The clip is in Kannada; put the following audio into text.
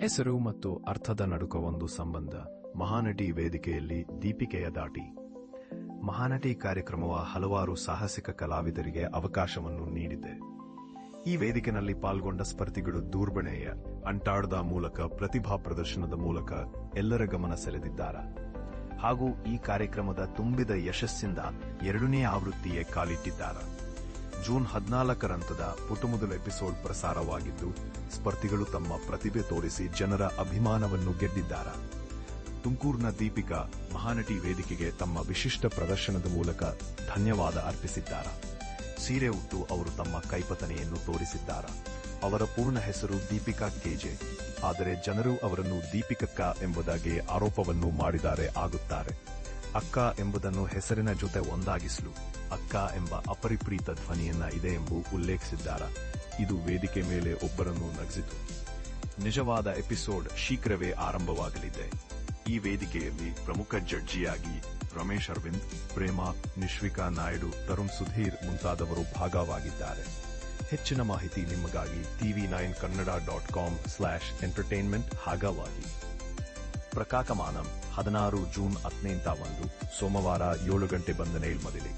ಹೆಸರು ಮತ್ತು ಅರ್ಥದ ನಡುಕ ಒಂದು ಸಂಬಂಧ ಮಹಾನಟಿ ವೇದಿಕೆಯಲ್ಲಿ ದೀಪಿಕೆಯ ದಾಟಿ. ಮಹಾನಟಿ ಕಾರ್ಯಕ್ರಮವ ಹಲವಾರು ಸಾಹಸಿಕ ಕಲಾವಿದರಿಗೆ ಅವಕಾಶವನ್ನು ನೀಡಿದೆ. ಈ ವೇದಿಕೆನಲ್ಲಿ ಪಾಲ್ಗೊಂಡ ಸ್ಪರ್ಧಿಗಳು ದೂರ್ಬಣೆಯ, ಅಂಟಾಡದ ಮೂಲಕ, ಪ್ರತಿಭಾ ಪ್ರದರ್ಶನದ ಮೂಲಕ ಎಲ್ಲರ ಗಮನ ಸೆಳೆದಿದ್ದಾರೆ. ಹಾಗೂ ಈ ಕಾರ್ಯಕ್ರಮದ ತುಂಬಿದ ಯಶಸ್ಸಿಂದ ಎರಡನೇ ಆವೃತ್ತಿಯೇ ಕಾಲಿಟ್ಟಿದ್ದಾರೆ. ಜೂನ್ ಹದಿನಾಲ್ಕರಂತದ ಪುಟಮೊದಲ ಎಪಿಸೋಡ್ ಪ್ರಸಾರವಾಗಿದ್ದು, ಸ್ಪರ್ಧಿಗಳು ತಮ್ಮ ಪ್ರತಿಭೆ ತೋರಿಸಿ ಜನರ ಅಭಿಮಾನವನ್ನು ಗೆದ್ದಿದ್ದಾರೆ. ತುಮಕೂರಿನ ದೀಪಿಕಾ ಮಹಾನಟಿ ವೇದಿಕೆಗೆ ತಮ್ಮ ವಿಶಿಷ್ಟ ಪ್ರದರ್ಶನದ ಮೂಲಕ ಧನ್ಯವಾದ ಅರ್ಪಿಸಿದ್ದಾರೆ. ಸೀರೆ ಉಟ್ಟು ಅವರು ತಮ್ಮ ಕೈಪತನೆಯನ್ನು ತೋರಿಸಿದ್ದಾರೆ. ಅವರ ಪೂರ್ಣ ಹೆಸರು ದೀಪಿಕಾ ಕೆಜೆ. ಆದರೆ ಜನರು ಅವರನ್ನು ದೀಪಿಕಕ್ಕ ಎಂಬುದಾಗಿ ಆರೋಪವನ್ನು ಮಾಡಿದ್ದಾರೆ, ಆಗುತ್ತಾರೆ. ಅಕ್ಕ ಎಂಬುದನ್ನು ಹೆಸರಿನ ಜೊತೆ ಒಂದಾಗಿಸಲು ಅಕ್ಕ ಎಂಬ ಅಪರಿಪ್ರೀತ ಧ್ವನಿಯನ್ನ ಇದೆ ಎಂಬು ಉಲ್ಲೇಖಿಸಿದ್ದಾರೆ. ಇದು ವೇದಿಕೆ ಮೇಲೆ ಒಬ್ಬರನ್ನು ನಗಿಸಿತು. ನಿಜವಾದ ಎಪಿಸೋಡ್ ಶೀಘ್ರವೇ ಆರಂಭವಾಗಲಿದೆ. ಈ ವೇದಿಕೆಯಲ್ಲಿ ಪ್ರಮುಖ ಜಡ್ಜಿಯಾಗಿ ರಮೇಶ್ ಅರವಿಂದ್, ಪ್ರೇಮಾ, ನಿಶ್ವಿಕಾ ನಾಯ್ಡು, ತರುಣ್ ಸುಧೀರ್ ಮುಂತಾದವರು ಭಾಗವಾಗಿದ್ದಾರೆ. ಹೆಚ್ಚಿನ ಮಾಹಿತಿ ನಿಮಗಾಗಿ TV nine Kannada dot com slash entertainment ಹಾಗವಾಗಿ. ಪ್ರಕಾಕಮಾನಂ ಹದಿನಾರು ಜೂನ್ ಹದಿನೆಂಟ ಒಂದು ಸೋಮವಾರ ಏಳು ಗಂಟೆ ಬಂದ ನೇಲ್ ಮೊದಲಿ